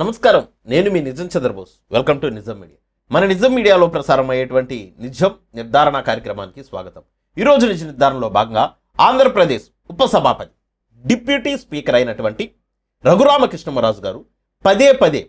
నమస్కారం నేను మీ Nijam Chandrabose. Welcome to Nijam media మన నిజం మీడియాలో ప్రసారం అయ్యేటువంటి నిజం నిర్ధారణ కార్యక్రమానికి స్వాగతం. ఈ రోజు నిజ నిర్ధారణలో భాగంగా ఆంధ్రప్రదేశ్ ఉపసభాపతి డిప్యూటీ స్పీకర్ అయినటువంటి రఘురామకృష్ణమరాజు గారు పదే పదే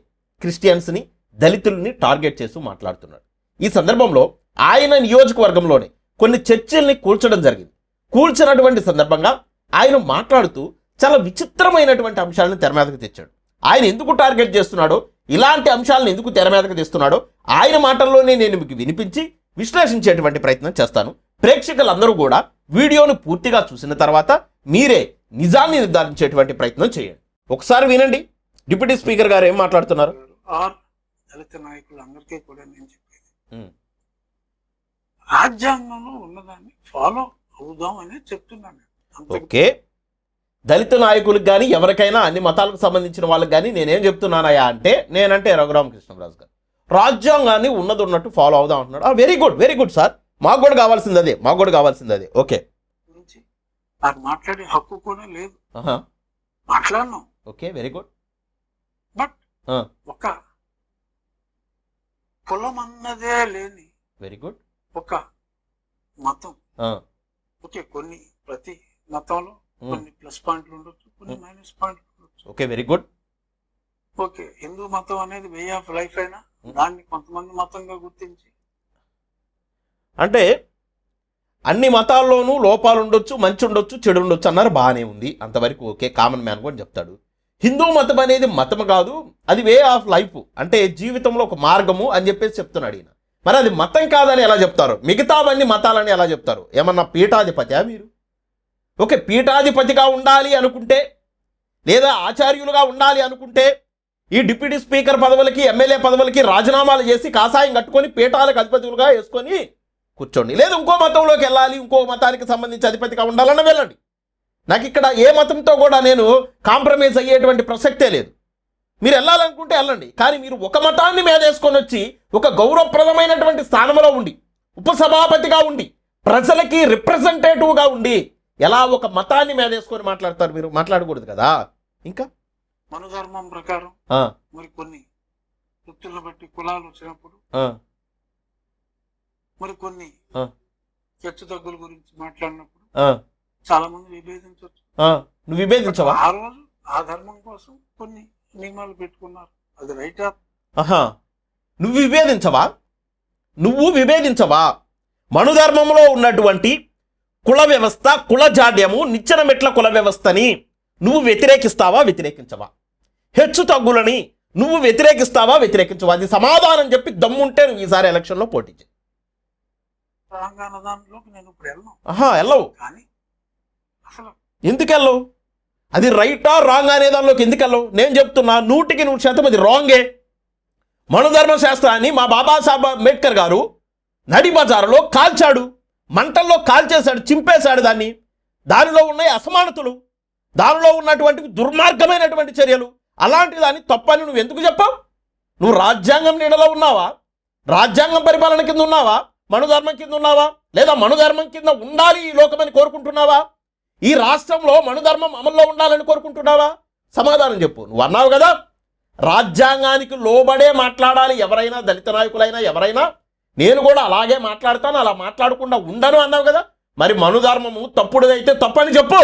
క్రిస్టియన్స్ని దళితుల్ని టార్గెట్ చేస్తూ మాట్లాడుతున్నాడు ఈ సందర్భంలో ఆయన నియోజకవర్గంలోనే కొన్ని చర్చల్ని కూల్చడం జరిగింది. కూల్చినటువంటి సందర్భంగా ఆయన మాట్లాడుతూ చాలా విచిత్రమైనటువంటి అంశాలను తెర మీదకు తెచ్చాడు. ఆయన ఎందుకు టార్గెట్ చేస్తున్నాడో ఇలాంటి అంశాలను ఎందుకు తెర మీదకు తెస్తున్నాడో ఆయన మాటల్లోనే నేను మీకు వినిపించి విశ్లేషించేటువంటి ప్రయత్నం చేస్తాను. ప్రేక్షకులందరూ కూడా వీడియోను పూర్తిగా చూసిన తర్వాత మీరే నిజాన్ని నిర్ధారించేటువంటి ప్రయత్నం చేయండి. ఒకసారి వినండి. డిప్యూటీ స్పీకర్ గారు ఏం మాట్లాడుతున్నారు? ఆర్ దళిత నాయకులందరికీ కూడా నేను చెప్పేది. ఉమ్, రాజ్యాంగంలో ఉన్నదాన్ని ఫాలో అవుదాం అని చెప్తున్నాను ఓకే. దళిత నాయకులకు కానీ ఎవరికైనా అన్ని మతాలకు సంబంధించిన వాళ్ళకి కానీ నేనేం చెప్తున్నానయ్యా అంటే నేనంటే రఘురామకృష్ణరాజు గారు. రాజ్యాంగాన్ని ఉన్నది ఉన్నట్టు ఫాలో అవుదాం అంటున్నాడు. Very good very good sir మాకు కూడా కావాల్సింది అదే మాకు కూడా కావాల్సింది అదే. ఓకే మాట్లాడే హక్కు కూడా లేదు. మాట్లాడినాం. Okay very good but. ఒక కులం అన్నదే లేని వెరీ గుడ్ ఒక మతం. ఓకే కొన్ని ప్రతి మతంలో కొన్ని ప్లస్ పాయింట్లు ఉండొచ్చు కొన్ని. మైనస్ పాయింట్లు ఉండొచ్చు. Okay very good. Okay Hindu మతం అనేది వే ఆఫ్ లైఫ్ అయినా. దాన్ని కొంతమంది మతంగా గుర్తించి. అంటే అన్ని మతాల్లోనూ లోపాలు ఉండొచ్చు మంచి ఉండొచ్చు చెడు ఉండొచ్చు అన్నారు బాగానే ఉంది. అంతవరకు ఓకే కామన్ మ్యాన్ కూడా చెప్తాడు. హిందూ మతం అనేది మతం కాదు అది వే ఆఫ్ లైఫ్. అంటే జీవితంలో ఒక మార్గము అని చెప్పేసి చెప్తున్నాడు ఈయన. మరి అది మతం కాదని ఎలా చెప్తారు? మిగతావన్నీ మతాలని ఎలా చెప్తారు? ఏమన్నా పీఠాధిపత్యా మీరు? ఓకే పీఠాధిపతిగా ఉండాలి అనుకుంటే లేదా ఆచార్యులుగా ఉండాలి అనుకుంటే ఈ డిప్యూటీ స్పీకర్ పదవులకి ఎమ్మెల్యే పదవులకి రాజీనామాలు చేసి కాషాయం కట్టుకొని పీఠాలకు అధిపతులుగా వేసుకొని కూర్చోండి. లేదు ఇంకో మతంలోకి వెళ్ళాలి ఇంకో మతానికి సంబంధించి అధిపతిగా ఉండాలన్న వెళ్ళండి. నాకు ఇక్కడ ఏ మతంతో కూడా నేను కాంప్రమైజ్ అయ్యేటువంటి ప్రసక్తే లేదు. మీరు వెళ్ళాలనుకుంటే వెళ్ళండి కానీ మీరు ఒక మతాన్ని మేదేసుకొని వచ్చి ఒక గౌరవప్రదమైనటువంటి స్థానంలో ఉండి ఉపసభాపతిగా ఉండి ప్రజలకి రిప్రజెంటేటివ్గా ఉండి ఎలా ఒక మతాన్ని మేదేసుకొని మాట్లాడతారు మీరు? మాట్లాడకూడదు కదా? ఇంకా? మనుధర్మం ప్రకారం మరి కొన్ని వృత్తులను బట్టి కులాలు వచ్చినప్పుడు మరి కొన్ని. హెచ్చు తగ్గుల గురించి మాట్లాడినప్పుడు చాలా మంది విభేదించవచ్చు. నువ్వు విభేదించవా? ఆ రోజు ఆ ధర్మం కోసం కొన్ని నియమాలు పెట్టుకున్నారు. అది రైట్ నువ్వు విభేదించవా? నువ్వు విభేదించవా? మనుధర్మంలో ఉన్నటువంటి కుల వ్యవస్థ కుల జాడ్యము నిచ్చెన మెట్ల కుల వ్యవస్థని నువ్వు వ్యతిరేకిస్తావా వ్యతిరేకించవా? హెచ్చు తగ్గులని నువ్వు వ్యతిరేకిస్తావా వ్యతిరేకించవా? అది సమాధానం చెప్పి దమ్ముంటే నువ్వు ఈసారి ఎలక్షన్లో పోటీ చేయి తెలంగాణ దానిలోకి నేను ఇప్పుడు వెళ్ళను. ఆహా వెళ్ళవు. ఎందుకు వెళ్ళవు? అది రైటా రాంగ్ అనే దానిలోకి ఎందుకు వెళ్ళవు? నేను చెప్తున్నా నూటికి నూరు శాతం అది రాంగే. మనుధర్మ శాస్త్రాన్ని మా బాబాసాహెబ్ అంబేద్కర్ గారు నడి బజారులో కాల్చాడు. మంటల్లో కాల్చేశాడు చింపేశాడు దాన్ని. దానిలో ఉన్నాయి అసమానతలు. దానిలో ఉన్నటువంటి దుర్మార్గమైనటువంటి చర్యలు. అలాంటి దాన్ని తప్పని నువ్వు ఎందుకు చెప్పావు? నువ్వు రాజ్యాంగం నీడలో ఉన్నావా? రాజ్యాంగం పరిపాలన కింద ఉన్నావా? మనుధర్మం కింద ఉన్నావా? లేదా మనుధర్మం కింద ఉండాలి ఈ లోకమని కోరుకుంటున్నావా? ఈ రాష్ట్రంలో మనుధర్మం అమల్లో ఉండాలని కోరుకుంటున్నావా? సమాధానం చెప్పు. నువ్వు అన్నావు కదా రాజ్యాంగానికి లోబడే మాట్లాడాలి ఎవరైనా దళిత నాయకులైనా ఎవరైనా నేను కూడా అలాగే మాట్లాడతాను అలా మాట్లాడకుండా ఉండను అన్నావు కదా. మరి మనుధర్మము తప్పుడుదైతే తప్పని చెప్పు.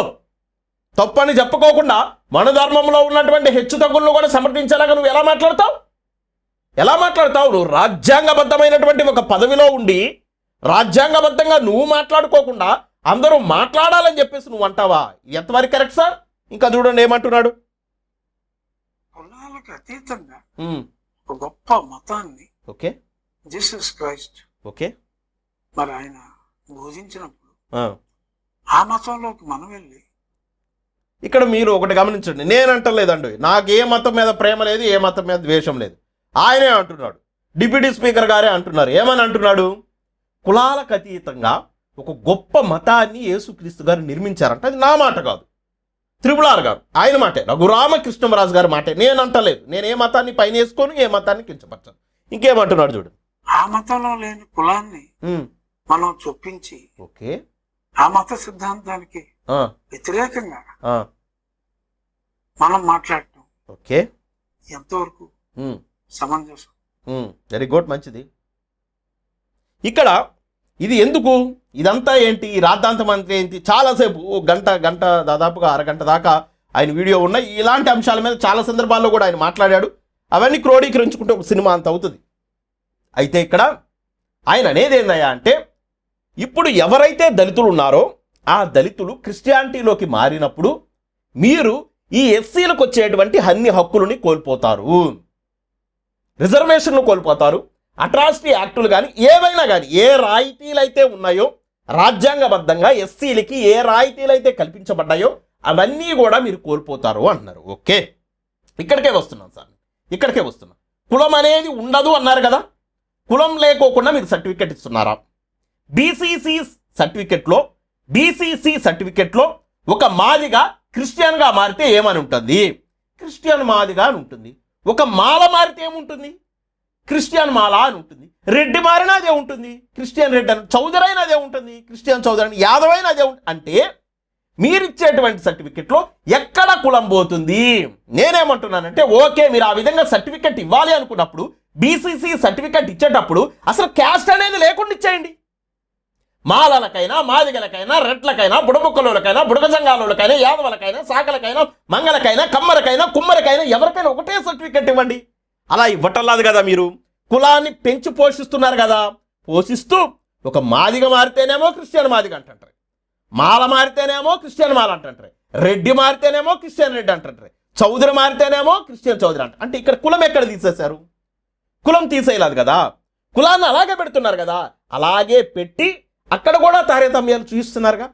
తప్పని చెప్పుకోకుండా మనుధర్మంలో ఉన్నటువంటి హెచ్చు తగ్గులను కూడా సమర్థించేలాగా నువ్వు ఎలా మాట్లాడతావు? ఎలా మాట్లాడతావు? నువ్వు రాజ్యాంగబద్ధమైనటువంటి ఒక పదవిలో ఉండి రాజ్యాంగబద్ధంగా నువ్వు మాట్లాడుకోకుండా అందరూ మాట్లాడాలని చెప్పేసి నువ్వు అంటావా? ఎంతవరకు కరెక్ట్ సార్? ఇంకా చూడండి ఏమంటున్నాడు. కులాలకు అతీతంగా గొప్ప మతాన్ని ఓకే. Jesus Christ okay. మరి ఆయన బోధించినప్పుడు ఆ. మతంలోకి మనం వెళ్ళి ఇక్కడ మీరు ఒకటి గమనించండి. నేను అంటలేదండి. నాకు ఏ మతం మీద ప్రేమ లేదు ఏ మతం మీద ద్వేషం లేదు. ఆయనే అంటున్నాడు. డిప్యూటీ స్పీకర్ గారే అంటున్నారు. ఏమని అంటున్నాడు? కులాలకు అతీతంగా ఒక గొప్ప మతాన్ని యేసుక్రీస్తు గారు నిర్మించారంట. అది నా మాట కాదు. త్రిపులార్ గారు ఆయన మాటే. రఘురామకృష్ణరాజు గారి మాటే. నేను అంటలేదు. నేను ఏ మతాన్ని పైన వేసుకోను ఏ మతాన్ని కించపరచాను. ఇంకేమంటున్నాడు చూడు. ఆ మతంలో లేని కులాన్ని మనం చొప్పించి ఓకే. ఆ మత సిద్ధాంతానికి వ్యతిరేకంగా మనం మాట్లాడటం ఓకే. ఎంతవరకు సమంజసం? వెరీ గుడ్ మంచిది. ఇక్కడ ఇది ఎందుకు? ఇదంతా ఏంటి? ఈ రాద్ధాంతం అంటే ఏంటి? చాలాసేపు ఓ గంట గంట దాదాపుగా అరగంట దాకా ఆయన వీడియో ఉన్నాయి. ఇలాంటి అంశాల మీద చాలా సందర్భాల్లో కూడా ఆయన మాట్లాడాడు. అవన్నీ క్రోడీకరించుకుంటే ఒక సినిమా అంత అవుతుంది. అయితే ఇక్కడ ఆయన అనేది ఏందయ్యా అంటే ఇప్పుడు ఎవరైతే దళితులు ఉన్నారో ఆ దళితులు క్రిస్టియానిటీలోకి మారినప్పుడు మీరు ఈ ఎస్సీలకు వచ్చేటువంటి అన్ని హక్కులని కోల్పోతారు. రిజర్వేషన్లు కోల్పోతారు. అట్రాసిటీ యాక్టులు కానీ ఏవైనా కానీ ఏ రాయితీలు అయితే ఉన్నాయో రాజ్యాంగబద్ధంగా ఎస్సీలకి ఏ రాయితీలు అయితే కల్పించబడ్డాయో అవన్నీ కూడా మీరు కోల్పోతారు అంటున్నారు ఓకే? ఇక్కడికే వస్తున్నాం సార్. ఇక్కడికే వస్తున్నాం. కులం అనేది ఉండదు అన్నారు కదా? కులం లేకోకుండా మీరు సర్టిఫికెట్ ఇస్తున్నారా? బీసీసీ సర్టిఫికెట్లో బీసీసీ సర్టిఫికెట్లో ఒక మాదిగా క్రిస్టియన్గా మారితే ఏమని ఉంటుంది? క్రిస్టియన్ మాదిగా అని ఉంటుంది. ఒక మాల మారితే ఏముంటుంది? క్రిస్టియన్ మాల అని ఉంటుంది. రెడ్డి మారినా అదే ఉంటుంది. క్రిస్టియన్ రెడ్డి అని చౌదరి అదే ఉంటుంది. క్రిస్టియన్ చౌదరి అని యాదవ్ అదే ఉంటుంది అంటే మీరిచ్చేటువంటి సర్టిఫికెట్లో ఎక్కడ కులం పోతుంది? నేనేమంటున్నానంటే ఓకే మీరు ఆ విధంగా సర్టిఫికెట్ ఇవ్వాలి అనుకున్నప్పుడు బీసీసీ సర్టిఫికెట్ ఇచ్చేటప్పుడు అసలు క్యాస్ట్ అనేది లేకుండా ఇచ్చేయండి. మాలలకైనా మాదిగలకైనా రెట్లకైనా బుడబుక్కలకైనా బుడగ సంఘాలకైనా యాదవలకైనా శాఖలకైనా మంగళకైనా కమ్మరకైనా కుమ్మరకైనా ఎవరికైనా ఒకటే సర్టిఫికెట్ ఇవ్వండి. అలా ఇవ్వటంలాదు కదా మీరు. కులాన్ని పెంచి పోషిస్తున్నారు కదా. పోషిస్తూ ఒక మాదిగ మారితేనేమో క్రిస్టియన్ మాదిగ అంటుంటారు. మాల మారితేనేమో క్రిస్టియన్ మాల అంటుంటారు. రెడ్డి మారితేనేమో క్రిస్టియన్ రెడ్డి అంటుంటారు. చౌదరి మారితేనేమో క్రిస్టియన్ చౌదరి అంట అంటే ఇక్కడ కులం ఎక్కడ తీసేశారు? కులం తీసేయలేదు కదా. కులాన్ని అలాగే పెడుతున్నారు కదా. అలాగే పెట్టి అక్కడ కూడా తారతమ్యాలు చూపిస్తున్నారుగా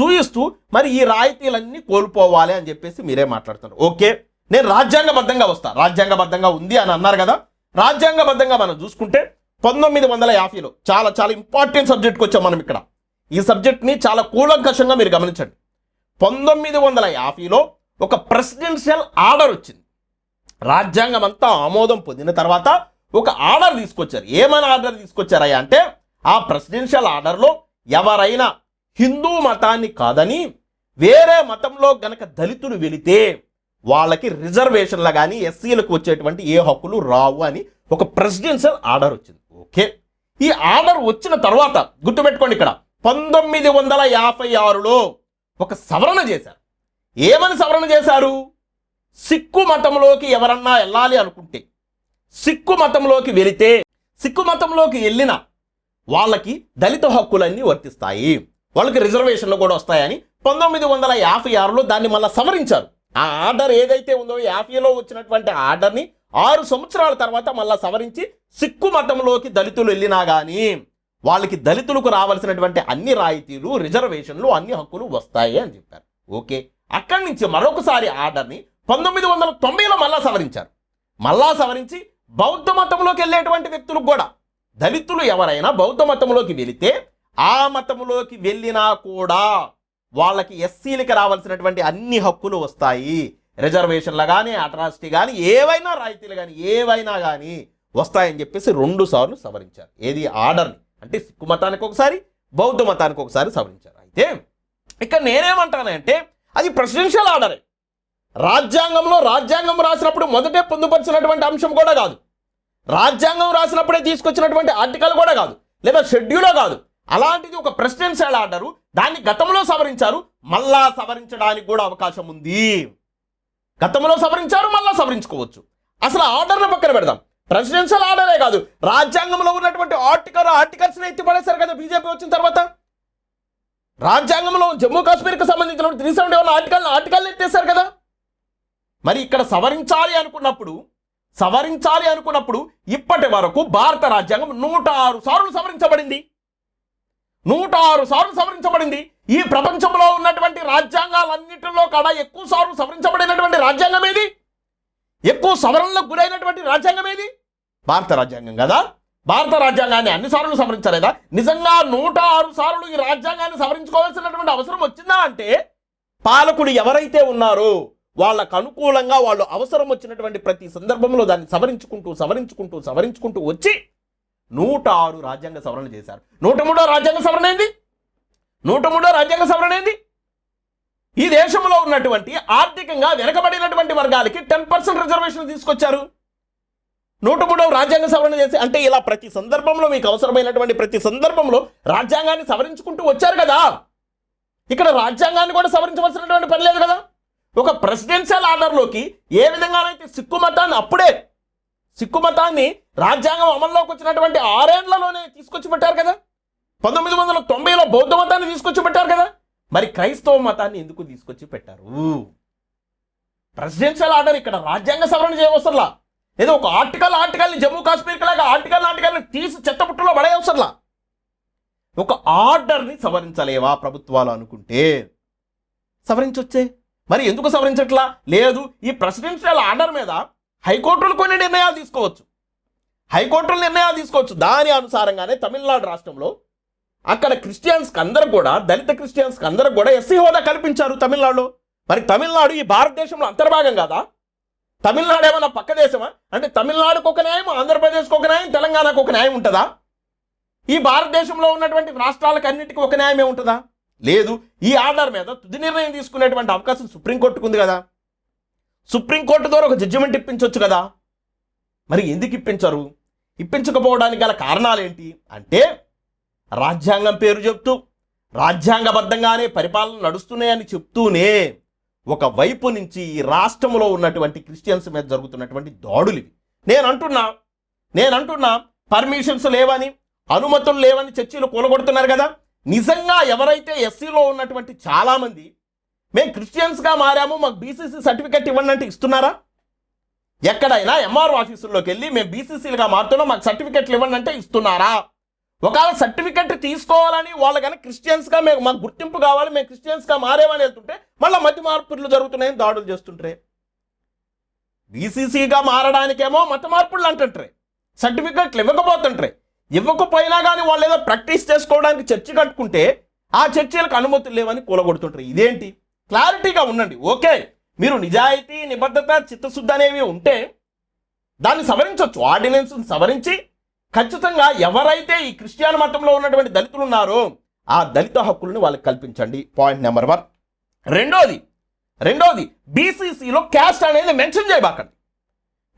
చూపిస్తూ మరి ఈ రాయితీలన్నీ కోల్పోవాలి అని చెప్పేసి మీరే మాట్లాడుతున్నారు. ఓకే నేను రాజ్యాంగబద్ధంగా వస్తా. రాజ్యాంగబద్ధంగా ఉంది అని అన్నారు కదా. రాజ్యాంగబద్ధంగా మనం చూసుకుంటే పంతొమ్మిది వందల యాభైలో చాలా చాలా ఇంపార్టెంట్ సబ్జెక్ట్కి వచ్చాం మనం ఇక్కడ. ఈ సబ్జెక్ట్ని చాలా కూలంకషంగా మీరు గమనించండి. పంతొమ్మిది వందల యాభైలో ఒక ప్రెసిడెన్షియల్ ఆర్డర్ వచ్చింది. రాజ్యాంగం అంతా ఆమోదం పొందిన తర్వాత ఒక ఆర్డర్ తీసుకొచ్చారు. ఏమైనా ఆర్డర్ తీసుకొచ్చారయ్యా అంటే ఆ ప్రెసిడెన్షియల్ ఆర్డర్లో ఎవరైనా హిందూ మతాన్ని కాదని వేరే మతంలో గనక దళితులు వెళితే వాళ్ళకి రిజర్వేషన్లు కానీ ఎస్సీలకు వచ్చేటువంటి ఏ హక్కులు రావు అని ఒక ప్రెసిడెన్షియల్ ఆర్డర్ వచ్చింది. ఓకే. ఈ ఆర్డర్ వచ్చిన తర్వాత గుర్తుపెట్టుకోండి ఇక్కడ పంతొమ్మిది వందల యాభై ఆరులో ఒక సవరణ చేశారు. ఏమని సవరణ చేశారు? సిక్కు మతంలోకి ఎవరన్నా వెళ్ళాలి అనుకుంటే సిక్కు మతంలోకి వెళితే సిక్కు మతంలోకి వెళ్ళిన వాళ్ళకి దళిత హక్కులన్నీ వర్తిస్తాయి. వాళ్ళకి రిజర్వేషన్లు కూడా వస్తాయని పంతొమ్మిది వందల యాభై ఆరులో దాన్ని మళ్ళీ సవరించారు. ఆ ఆర్డర్ ఏదైతే ఉందో యాభైలో వచ్చినటువంటి ఆర్డర్ని ఆరు సంవత్సరాల తర్వాత మళ్ళీ సవరించి సిక్కు మతంలోకి దళితులు వెళ్ళినా కానీ వాళ్ళకి దళితులకు రావాల్సినటువంటి అన్ని రాయితీలు రిజర్వేషన్లు అన్ని హక్కులు వస్తాయి అని చెప్పారు. ఓకే. అక్కడి నుంచి మరొకసారి ఆర్డర్ని పంతొమ్మిది వందల తొంభైలో మళ్ళా సవరించారు. మళ్ళా సవరించి బౌద్ధ మతంలోకి వెళ్ళేటువంటి వ్యక్తులకు కూడా దళితులు ఎవరైనా బౌద్ధ మతంలోకి వెళితే ఆ మతంలోకి వెళ్ళినా కూడా వాళ్ళకి ఎస్సీలకి రావాల్సినటువంటి అన్ని హక్కులు వస్తాయి. రిజర్వేషన్లు కానీ అట్రాసిటీ కానీ ఏవైనా రాయితీలు కానీ ఏవైనా కానీ వస్తాయని చెప్పేసి రెండు సార్లు సవరించారు. ఏది ఆర్డర్ని అంటే సిక్కు మతానికి ఒకసారి బౌద్ధ మతానికి ఒకసారి సవరించారు. అయితే ఇక్కడ నేనేమంటానంటే అది ప్రెసిడెన్షియల్ ఆర్డరే రాజ్యాంగంలో రాజ్యాంగం రాసినప్పుడు మొదటే పొందుపరిచినటువంటి అంశం కూడా కాదు. రాజ్యాంగం రాసినప్పుడే తీసుకొచ్చినటువంటి ఆర్టికల్ కూడా కాదు. లేదా షెడ్యూలో కాదు. అలాంటిది ఒక ప్రెసిడెన్షియల్ ఆర్డరు దాన్ని గతంలో సవరించారు మళ్ళా సవరించడానికి కూడా అవకాశం ఉంది. గతంలో సవరించారు మళ్ళా సవరించుకోవచ్చు. అసలు ఆర్డర్ని పక్కన పెడదాం. ప్రెసిడెన్షియల్ ఆర్డరే కాదు. రాజ్యాంగంలో ఉన్నటువంటి ఆర్టికల్ ఆర్టికల్స్ని ఎత్తిపడేశారు కదా బీజేపీ వచ్చిన తర్వాత. రాజ్యాంగంలో జమ్మూ కాశ్మీర్కి సంబంధించిన త్రీ సెవెంటీ వన్ ఆర్టికల్ ఆర్టికల్ని ఎత్తేసారు కదా. మరి ఇక్కడ సవరించాలి అనుకున్నప్పుడు సవరించాలి అనుకున్నప్పుడు ఇప్పటి వరకు భారత రాజ్యాంగం నూట ఆరు సార్లు సవరించబడింది. నూట ఆరు సార్లు సవరించబడింది. ఈ ప్రపంచంలో ఉన్నటువంటి రాజ్యాంగాలన్నిటిలో కూడా ఎక్కువ సార్లు సవరించబడినటువంటి రాజ్యాంగం ఏది? ఎక్కువ సవరణలకు గురైనటువంటి రాజ్యాంగం ఏది? భారత రాజ్యాంగం కదా? భారత రాజ్యాంగాన్ని అన్ని సార్లు సవరించలేదా? నిజంగా నూట ఆరు సార్లు ఈ రాజ్యాంగాన్ని సవరించుకోవాల్సినటువంటి అవసరం వచ్చిందా అంటే పాలకుడు ఎవరైతే ఉన్నారో వాళ్ళకు అనుకూలంగా వాళ్ళు అవసరం వచ్చినటువంటి ప్రతి సందర్భంలో దాన్ని సవరించుకుంటూ సవరించుకుంటూ సవరించుకుంటూ వచ్చి నూట ఆరు రాజ్యాంగ సవరణ చేశారు. నూట మూడో రాజ్యాంగ సవరణ ఏంది? నూట మూడో రాజ్యాంగ సవరణ ఏంది? ఈ దేశంలో ఉన్నటువంటి ఆర్థికంగా వెనకబడినటువంటి వర్గాలకి టెన్ పర్సెంట్ రిజర్వేషన్ తీసుకొచ్చారు. నూట మూడవ రాజ్యాంగ సవరణ చేసి అంటే ఇలా ప్రతి సందర్భంలో మీకు అవసరమైనటువంటి ప్రతి సందర్భంలో రాజ్యాంగాన్ని సవరించుకుంటూ వచ్చారు కదా. ఇక్కడ రాజ్యాంగాన్ని కూడా సవరించవలసినటువంటి పని లేదు కదా. ఒక ప్రెసిడెన్షియల్ ఆర్డర్లోకి ఏ విధంగానైతే సిక్కు మతాన్ని అప్పుడే సిక్కు మతాన్ని రాజ్యాంగం అమల్లోకి వచ్చినటువంటి ఆరేండ్లలోనే తీసుకొచ్చి పెట్టారు కదా? పంతొమ్మిది వందల తొంభైలో బౌద్ధ మతాన్ని తీసుకొచ్చి పెట్టారు కదా? మరి క్రైస్తవ మతాన్ని ఎందుకు తీసుకొచ్చి పెట్టారు ప్రెసిడెన్షియల్ ఆర్డర్ ఇక్కడ రాజ్యాంగ సవరణ చేయవసరలా? ఏదో ఒక ఆర్టికల్ ఆర్టికల్ని జమ్మూ కాశ్మీర్కి లాగా ఆర్టికల్ ఆర్టికల్ని తీసి చెత్తపుట్టులో పడేయవసరలా? ఒక ఆర్డర్ని సవరించలేవా ప్రభుత్వాలు అనుకుంటే? సవరించొచ్చే? మరి ఎందుకు సవరించట్లా? లేదు ఈ ప్రెసిడెన్షియల్ ఆర్డర్ మీద హైకోర్టులు కొన్ని నిర్ణయాలు తీసుకోవచ్చు. హైకోర్టులు నిర్ణయాలు తీసుకోవచ్చు. దాని అనుసారంగానే తమిళనాడు రాష్ట్రంలో అక్కడ క్రిస్టియన్స్కి అందరూ కూడా దళిత క్రిస్టియన్స్కి అందరూ కూడా ఎస్సీ హోదా కల్పించారు తమిళనాడులో. మరి తమిళనాడు ఈ భారతదేశంలో అంతర్భాగం కాదా? తమిళనాడు ఏమన్నా పక్క దేశమా? అంటే తమిళనాడుకు ఒక న్యాయం ఆంధ్రప్రదేశ్కి ఒక న్యాయం తెలంగాణకు ఒక న్యాయం ఉంటుందా? ఈ భారతదేశంలో ఉన్నటువంటి రాష్ట్రాలకు అన్నిటికీ ఒక న్యాయమే ఉంటుందా? లేదు ఈ ఆర్డర్ మీద తుది నిర్ణయం తీసుకునేటువంటి అవకాశం సుప్రీంకోర్టుకు ఉంది కదా. సుప్రీంకోర్టు ద్వారా ఒక జడ్జిమెంట్ ఇప్పించవచ్చు కదా. మరి ఎందుకు ఇప్పించరు? ఇప్పించకపోవడానికి గల కారణాలు ఏంటి అంటే రాజ్యాంగం పేరు చెప్తూ రాజ్యాంగబద్ధంగానే పరిపాలన నడుస్తున్నాయని చెప్తూనే ఒక వైపు నుంచి ఈ రాష్ట్రంలో ఉన్నటువంటి క్రిస్టియన్స్ మీద జరుగుతున్నటువంటి దాడులు ఇవి. నేను అంటున్నా నేను అంటున్నా పర్మిషన్స్ లేవని అనుమతులు లేవని చర్చలు కూలగొడుతున్నారు కదా. నిజంగా ఎవరైతే ఎస్సీలో ఉన్నటువంటి చాలామంది మేము క్రిస్టియన్స్గా మారాము మాకు బీసీసీ సర్టిఫికెట్ ఇవ్వండి అంటే ఇస్తున్నారా? ఎక్కడైనా ఎంఆర్ఓ ఆఫీసుల్లోకి వెళ్ళి మేము బీసీసీలుగా మారుతున్నాం మాకు సర్టిఫికెట్లు ఇవ్వండి అంటే ఇస్తున్నారా? ఒకవేళ సర్టిఫికెట్ తీసుకోవాలని వాళ్ళు కానీ క్రిస్టియన్స్గా మేము మాకు గుర్తింపు కావాలి మేము క్రిస్టియన్స్గా మారేమని వెళ్తుంటే మళ్ళీ మధ్య మార్పులు జరుగుతున్నాయని దాడులు చేస్తుంటారే? బీసీసీగా మారడానికేమో మత మార్పులు అంటుంటారే సర్టిఫికెట్లు ఇవ్వకపోతుంటారే. ఇవ్వకపోయినా కానీ వాళ్ళు ఏదో ప్రాక్టీస్ చేసుకోవడానికి చర్చి కట్టుకుంటే ఆ చర్చలకు అనుమతులు లేవని కూలగొడుతుంటారు. ఇదేంటి? క్లారిటీగా ఉండండి. ఓకే మీరు నిజాయితీ నిబద్ధత చిత్తశుద్ధి అనేవి ఉంటే దాన్ని సవరించవచ్చు ఆర్డినెన్స్ సవరించి ఖచ్చితంగా ఎవరైతే ఈ క్రిస్టియన్ మతంలో ఉన్నటువంటి దళితులు ఉన్నారో ఆ దళిత హక్కులను వాళ్ళకి కల్పించండి. Point number one. రెండోది రెండోది బీసీసీలో క్యాస్ట్ అనేది మెన్షన్ చేయబాకండి.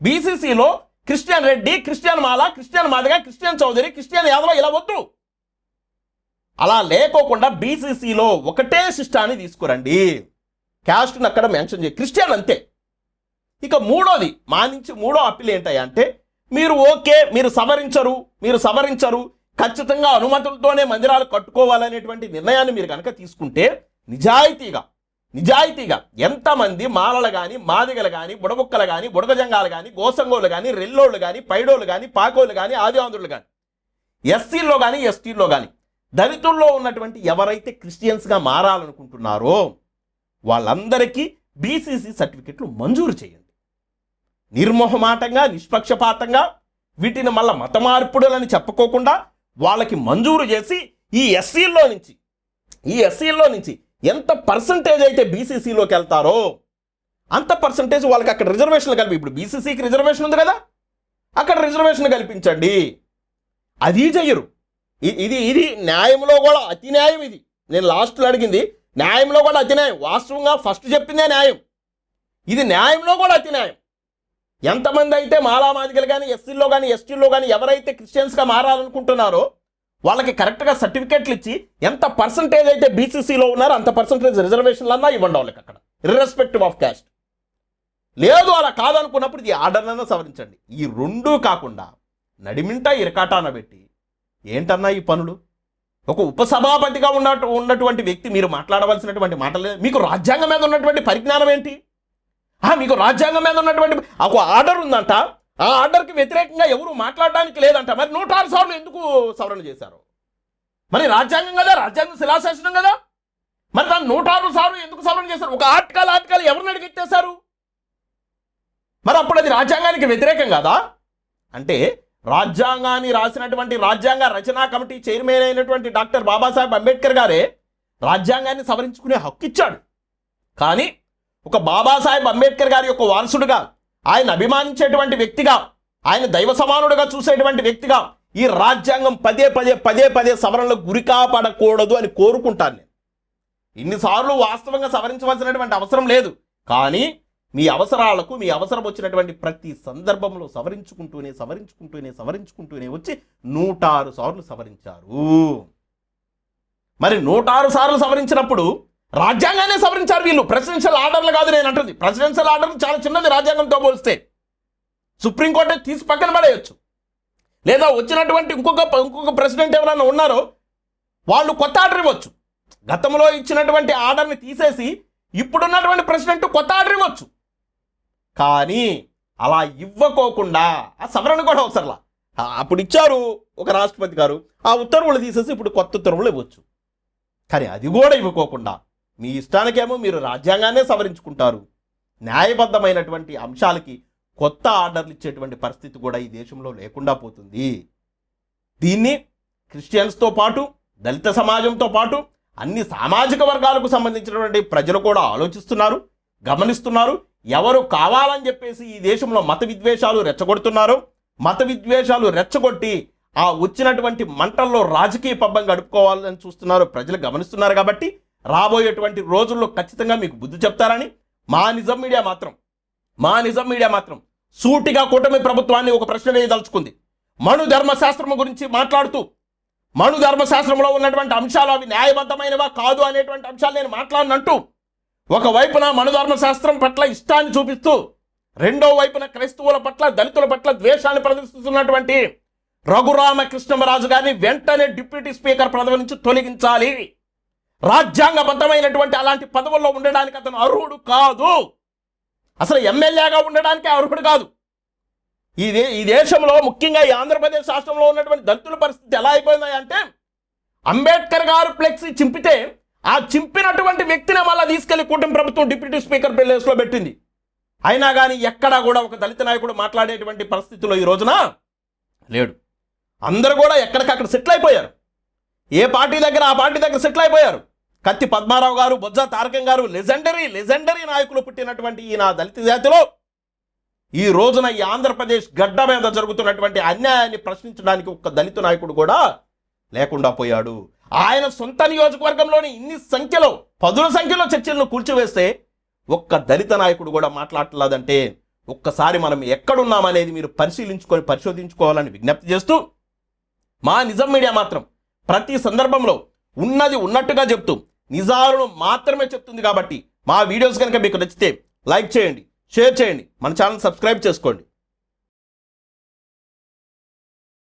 బీసీసీలో Christian Reddy Christian Mala Christian Madiga Christian Chowdary Christian Yadava ఇలా వద్దు. అలా లేకోకుండా బీసీసీలో ఒకటే శిష్టాన్ని తీసుకురండి. క్యాస్ట్ని అక్కడ మెన్షన్ చేయి. క్రిస్టియన్ అంతే. ఇక మూడోది మా నుంచి మూడో అప్పీల్ ఏంటంటే అంటే మీరు ఓకే మీరు సవరించరు మీరు సవరించరు ఖచ్చితంగా అనుమతులతోనే మందిరాలు కట్టుకోవాలనేటువంటి నిర్ణయాన్ని మీరు కనుక తీసుకుంటే నిజాయితీగా నిజాయితీగా ఎంతమంది మాలలు కానీ మాదిగలు కానీ బుడబుక్కలు కానీ బుడగజంగాలు కానీ గోసంగోళ్ళు కానీ రెల్లోళ్ళు కానీ పైడోళ్ళు కానీ పాకోళ్ళు కానీ ఆదివాంధ్రులు కానీ ఎస్సీల్లో కానీ ఎస్టీల్లో కానీ దళితుల్లో ఉన్నటువంటి ఎవరైతే క్రిస్టియన్స్గా మారాలనుకుంటున్నారో వాళ్ళందరికీ బీసీసీ సర్టిఫికెట్లు మంజూరు చేయండి. నిర్మోహమాటంగా నిష్పక్షపాతంగా వీటిని మళ్ళీ మత మార్పుడులని చెప్పుకోకుండా వాళ్ళకి మంజూరు చేసి ఈ ఎస్సీల్లో నుంచి ఈ ఎస్సీల్లో నుంచి ఎంత పర్సంటేజ్ అయితే బీసీసీలోకి వెళ్తారో అంత పర్సంటేజ్ వాళ్ళకి అక్కడ రిజర్వేషన్లు కలిపి ఇప్పుడు బీసీసీకి రిజర్వేషన్ ఉంది కదా అక్కడ రిజర్వేషన్ కల్పించండి. అది చెయ్యరు. ఇది ఇది న్యాయంలో కూడా అతి న్యాయం ఇది. నేను లాస్ట్లో అడిగింది న్యాయంలో కూడా అతి న్యాయం. వాస్తవంగా ఫస్ట్ చెప్పిందే న్యాయం. ఇది న్యాయంలో కూడా అతి న్యాయం. ఎంతమంది అయితే మాలామాదిగలు కానీ ఎస్సీల్లో కానీ ఎస్టీల్లో కానీ ఎవరైతే క్రిస్టియన్స్గా మారాలనుకుంటున్నారో వాళ్ళకి కరెక్ట్గా సర్టిఫికేట్లు ఇచ్చి ఎంత పర్సంటేజ్ అయితే బీసీసీలో ఉన్నారో అంత పర్సంటేజ్ రిజర్వేషన్లు అన్నా ఇవ్వండి వాళ్ళకి అక్కడ. ఇర్రెస్పెక్టివ్ ఆఫ్ క్యాస్ట్ లేదు అలా కాదనుకున్నప్పుడు ఇది ఆర్డర్నన్నా సవరించండి. ఈ రెండూ కాకుండా నడిమింట ఇరకాటాన పెట్టి ఏంటన్నా ఈ పనులు? ఒక ఉపసభాపతిగా ఉన్న ఉన్నటువంటి వ్యక్తి మీరు మాట్లాడవలసినటువంటి మాటలే మీకు రాజ్యాంగం మీద ఉన్నటువంటి పరిజ్ఞానం ఏంటి? మీకు రాజ్యాంగం మీద ఉన్నటువంటి ఒక ఆర్డర్ ఉందంట ఆ ఆర్డర్కి వ్యతిరేకంగా ఎవరు మాట్లాడడానికి లేదంట. మరి నూట ఆరు సార్లు ఎందుకు సవరణ చేశారు? మరి రాజ్యాంగం కదా రాజ్యాంగం శిలాశాసనం కదా? మరి దాన్ని నూట ఆరు సార్లు ఎందుకు సవరణ చేశారు? ఒక ఆర్టికల్ ఆటకాలు ఎవరిని అడిగెట్టేశారు మరి అప్పుడు అది రాజ్యాంగానికి వ్యతిరేకం కదా? అంటే రాజ్యాంగాన్ని రాసినటువంటి రాజ్యాంగ రచనా కమిటీ చైర్మన్ అయినటువంటి డాక్టర్ బాబాసాహెబ్ అంబేద్కర్ గారే రాజ్యాంగాన్ని సవరించుకునే హక్కు ఇచ్చాడు. కానీ ఒక బాబాసాహెబ్ అంబేద్కర్ గారి యొక్క వారసుడుగా ఆయన అభిమానించేటువంటి వ్యక్తిగా ఆయన దైవ సమానుడుగా చూసేటువంటి వ్యక్తిగా ఈ రాజ్యాంగం పదే పదే పదే పదే సవరణలకు గురికాపడకూడదు అని కోరుకుంటాను నేను. ఇన్నిసార్లు వాస్తవంగా సవరించవలసినటువంటి అవసరం లేదు. కానీ మీ అవసరాలకు మీ అవసరం వచ్చినటువంటి ప్రతి సందర్భంలో సవరించుకుంటూనే సవరించుకుంటూనే సవరించుకుంటూనే వచ్చి నూట ఆరు సార్లు సవరించారు. మరి నూట ఆరు సార్లు సవరించినప్పుడు రాజ్యాంగాన్ని సవరించారు వీళ్ళు. ప్రెసిడెన్షియల్ ఆర్డర్లు కాదు నేను అంటుంది. ప్రెసిడెన్షియల్ ఆర్డర్ చాలా చిన్నది రాజ్యాంగంతో పోలిస్తే. సుప్రీంకోర్టు తీసి పక్కన పడేయచ్చు. లేదా వచ్చినటువంటి ఇంకొక ఇంకొక ప్రెసిడెంట్ ఎవరైనా ఉన్నారో వాళ్ళు కొత్త ఆర్డర్ ఇవ్వచ్చు. గతంలో ఇచ్చినటువంటి ఆర్డర్ని తీసేసి ఇప్పుడున్నటువంటి ప్రెసిడెంట్ కొత్త ఆర్డర్ ఇవ్వచ్చు. కానీ అలా ఇవ్వకోకుండా ఆ సవరణ కూడా అవసరంలా. అప్పుడు ఇచ్చారు ఒక రాష్ట్రపతి గారు. ఆ ఉత్తర్వులు తీసేసి ఇప్పుడు కొత్త ఉత్తర్వులు ఇవ్వచ్చు. కానీ అది కూడా ఇవ్వకోకుండా. మీ ఇష్టానికేమో మీరు రాజ్యాంగాన్నే సవరించుకుంటారు. న్యాయబద్ధమైనటువంటి అంశాలకి కొత్త ఆర్డర్లు ఇచ్చేటువంటి పరిస్థితి కూడా ఈ దేశంలో లేకుండా పోతుంది. దీన్ని క్రిస్టియన్స్తో పాటు దళిత సమాజంతో పాటు అన్ని సామాజిక వర్గాలకు సంబంధించినటువంటి ప్రజలు కూడా ఆలోచిస్తున్నారు గమనిస్తున్నారు. ఎవరు కావాలని చెప్పేసి ఈ దేశంలో మత విద్వేషాలు రెచ్చగొడుతున్నారు మత విద్వేషాలు రెచ్చగొట్టి ఆ వచ్చినటువంటి మంటల్లో రాజకీయ పబ్బం గడుపుకోవాలని చూస్తున్నారు. ప్రజలు గమనిస్తున్నారు కాబట్టి రాబోయేటువంటి రోజుల్లో ఖచ్చితంగా మీకు బుద్ధి చెప్తారని మా నిజం మీడియా మాత్రం మా నిజం మీడియా మాత్రం సూటిగా కూటమి ప్రభుత్వాన్ని ఒక ప్రశ్న వేయదలుచుకుంది మను ధర్మశాస్త్రము గురించి మాట్లాడుతూ మను ధర్మశాస్త్రంలో ఉన్నటువంటి అంశాలు అవి న్యాయబద్ధమైనవా కాదు అనేటువంటి అంశాలు నేను మాట్లాడినంటూ ఒకవైపున మను ధర్మశాస్త్రం పట్ల ఇష్టాన్ని చూపిస్తూ రెండో వైపున క్రైస్తవుల పట్ల దళితుల పట్ల ద్వేషాన్ని ప్రదర్శిస్తున్నటువంటి రఘురామకృష్ణమరాజు గారిని వెంటనే డిప్యూటీ స్పీకర్ పదవి నుంచి తొలగించాలి. రాజ్యాంగబద్ధమైనటువంటి అలాంటి పదవుల్లో ఉండడానికి అతను అర్హుడు కాదు. అసలు ఎమ్మెల్యేగా ఉండడానికి అర్హుడు కాదు. ఈ ఈ దేశంలో ముఖ్యంగా ఈ ఆంధ్రప్రదేశ్ రాష్ట్రంలో ఉన్నటువంటి దళితుల పరిస్థితి ఎలా అయిపోయిందంటే అంబేద్కర్ గారు ఫ్లెక్సీ చింపితే ఆ చింపినటువంటి వ్యక్తిని మళ్ళీ తీసుకెళ్ళి కూటమి ప్రభుత్వం డిప్యూటీ స్పీకర్ ప్లేస్లో పెట్టింది. అయినా కానీ ఎక్కడా కూడా ఒక దళిత నాయకుడు మాట్లాడేటువంటి పరిస్థితిలో ఈ రోజున లేడు. అందరూ కూడా ఎక్కడికక్కడ సెటిల్ అయిపోయారు. ఏ పార్టీ దగ్గర ఆ పార్టీ దగ్గర సెటిల్ అయిపోయారు. కత్తి పద్మారావు గారు బొజ్జ తారకం గారు లెజెండరీ లెజెండరీ నాయకులు పుట్టినటువంటి ఈయన దళిత జాతిలో ఈ రోజున ఈ ఆంధ్రప్రదేశ్ గడ్డ మీద జరుగుతున్నటువంటి అన్యాయాన్ని ప్రశ్నించడానికి ఒక్క దళిత నాయకుడు కూడా లేకుండా పోయాడు. ఆయన సొంత నియోజకవర్గంలోని ఇన్ని సంఖ్యలో పదుల సంఖ్యలో చర్చలను కూల్చివేస్తే ఒక్క దళిత నాయకుడు కూడా మాట్లాడలేదంటే ఒక్కసారి మనం ఎక్కడున్నామనేది మీరు పరిశీలించుకొని పరిశోధించుకోవాలని విజ్ఞప్తి చేస్తూ మా నిజం మీడియా మాత్రం ప్రతి సందర్భంలో ఉన్నది ఉన్నట్టుగా చెప్తూ నిజాలను మాత్రమే చెప్తుంది కాబట్టి మా వీడియోస్ కనుక మీకు నచ్చితే లైక్ చేయండి షేర్ చేయండి. మన ఛానల్ సబ్స్క్రైబ్ చేసుకోండి.